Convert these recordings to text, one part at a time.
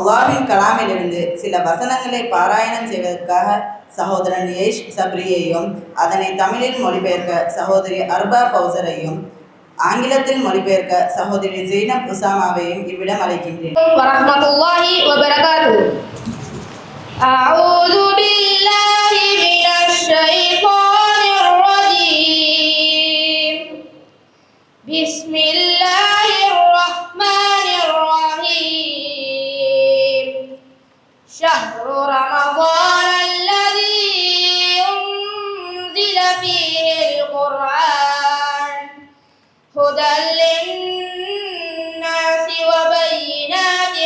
அல்லாஹ்வின் கலாமிலிருந்து சில வசனங்களை பாராயணம் செய்வதற்காக சகோதரன் யேஷ் சப்ரியையும் அதனை தமிழில் மொழிபெயர்க்க சகோதரி அர்பா ஃபௌசரையும் ஆங்கிலத்தில் மொழிபெயர்க்க சகோதரி ஜெய்னப் உசாமாவையும் இவ்விடம் அழைக்கின்றேன் ورحمة الله وبركاته أعوذ بالله من الشيطان الرجيم بسم الله رمضان الذي أنزل فيه القرآن هدى للناس وبينات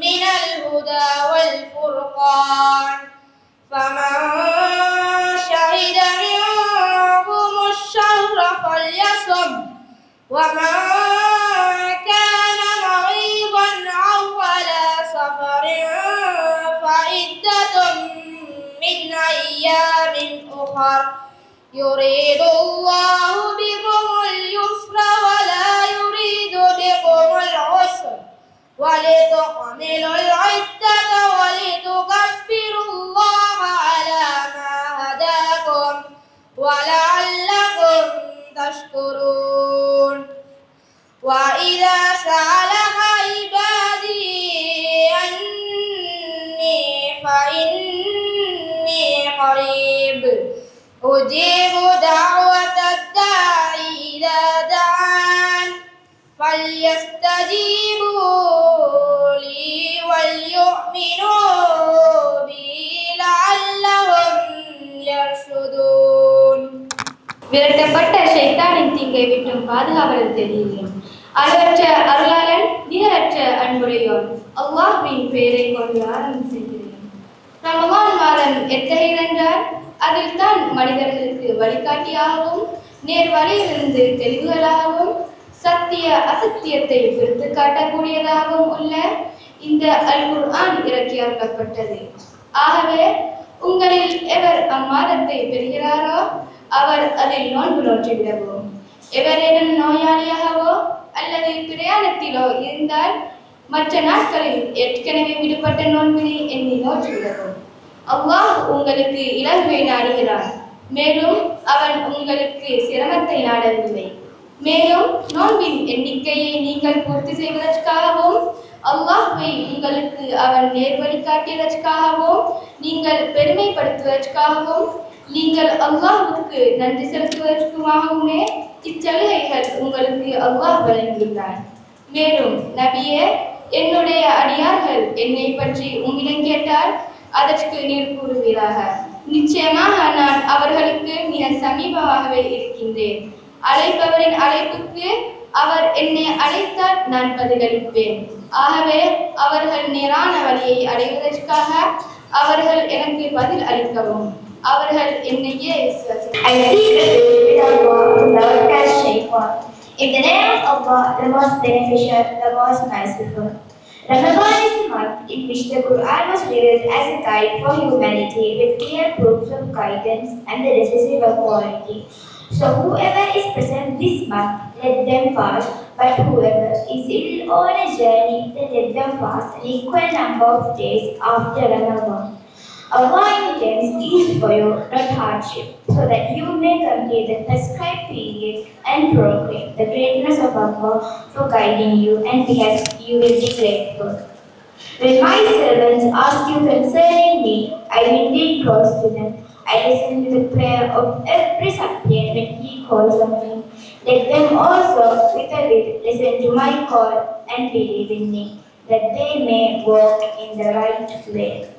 من الهدى والفرقان فمن شهد منكم الشهر فليصم ومن أخر يريد الله بكم اليسر ولا يريد بكم العسر. ولتكملوا العدة ولتكبروا الله على ما هداكم ولعلكم تشكرون. وإذا سألك أجيب دعوة الداعي إذا دعان فليستجيبوا لي وليؤمنوا بي لعلهم يرشدون விரட்டப்பட்ட ஷைத்தானின் தீங்கை விட்டும் பாதுகாவலர் தெரியும் அளவற்ற அருளாளன் நிகரற்ற அன்புடையோன் அல்லாஹ்வின் பெயரை கொண்டு ஆரம்பம் செய்கிறேன் ரமலான் மாதம் எத்தகையதென்றால் அதில் தான் மனிதர்களுக்கு வழிகாட்டியாகவும் நேர் வழியிலிருந்து தெளிவுகளாகவும் சத்திய அசத்தியத்தை பிரித்து காட்டக்கூடியதாகவும் உள்ள இந்த அல் குர்ஆன் இறக்கி அருளப்பட்டது ஆகவே உங்களில் எவர் அம்மாதத்தை பெறுகிறாரோ அவர் அதில் நோன்பு நோற்றிவிடவும் எவரேனும் நோயாளியாகவோ அல்லது பிரயாணத்திலோ இருந்தால் மற்ற நாட்களில் ஏற்கனவே விடுபட்ட நோன்பினை எண்ணி நோற்றிவிடவும் அல்லாஹ் உங்களுக்கு இலகுவை நாடுகிறான். மேலும் அவன் உங்களுக்கு சிரமத்தை நாடவில்லை. மேலும் நோன்பின் எண்ணிக்கையை நீங்கள் பூர்த்தி செய்வதற்காகவும் அல்லாஹ்வை உங்களுக்கு அவன் நேர்வழி காட்டியதற்காகவும் நீங்கள் பெருமைப்படுத்துவதற்காகவும் நீங்கள் அல்லாஹுக்கு நன்றி செலுத்துவதற்குமாகவுமே இச்சலுகைகள் உங்களுக்கு அல்லாஹ் வழங்கியுள்ளான் மேலும் நபியே என்னுடைய அடியார்கள் என்னை பற்றி உங்களிடம் கேட்டால் அதற்கு நீர் கூறுவீராக நிச்சயமாக நான் அவர்களுக்கு மிக சமீபமாகவே இருக்கின்றேன் அழைப்பவரின் அழைப்புக்கு அவர் என்னை அழைத்தால் நான் பதிலளிப்பேன் ஆகவே அவர்கள் நேரான வழியை அடைவதற்காக அவர்கள் எனக்கு பதில் அளிக்கவும் அவர்கள் என்னையே விசுவாசி the. In the name of Allah, the most beneficial, the most merciful. Ramadan is a month in which the Quran was revealed as a guide for humanity with clear proofs of guidance and the decisive authority. So whoever is present this month, let them fast, but whoever is ill on a journey, then let them fast an equal number of days after Ramadan. Allah intends ease for you, not hardship, so that you may complete the prescribed period and proclaim the greatness of Allah for guiding you, and because you will be grateful. When my servants ask you concerning me, I will indeed close to them. I listen to the prayer of every suppliant when he calls on me. Let them also, with a bit, listen to my call and believe in me, that they may walk in the right way.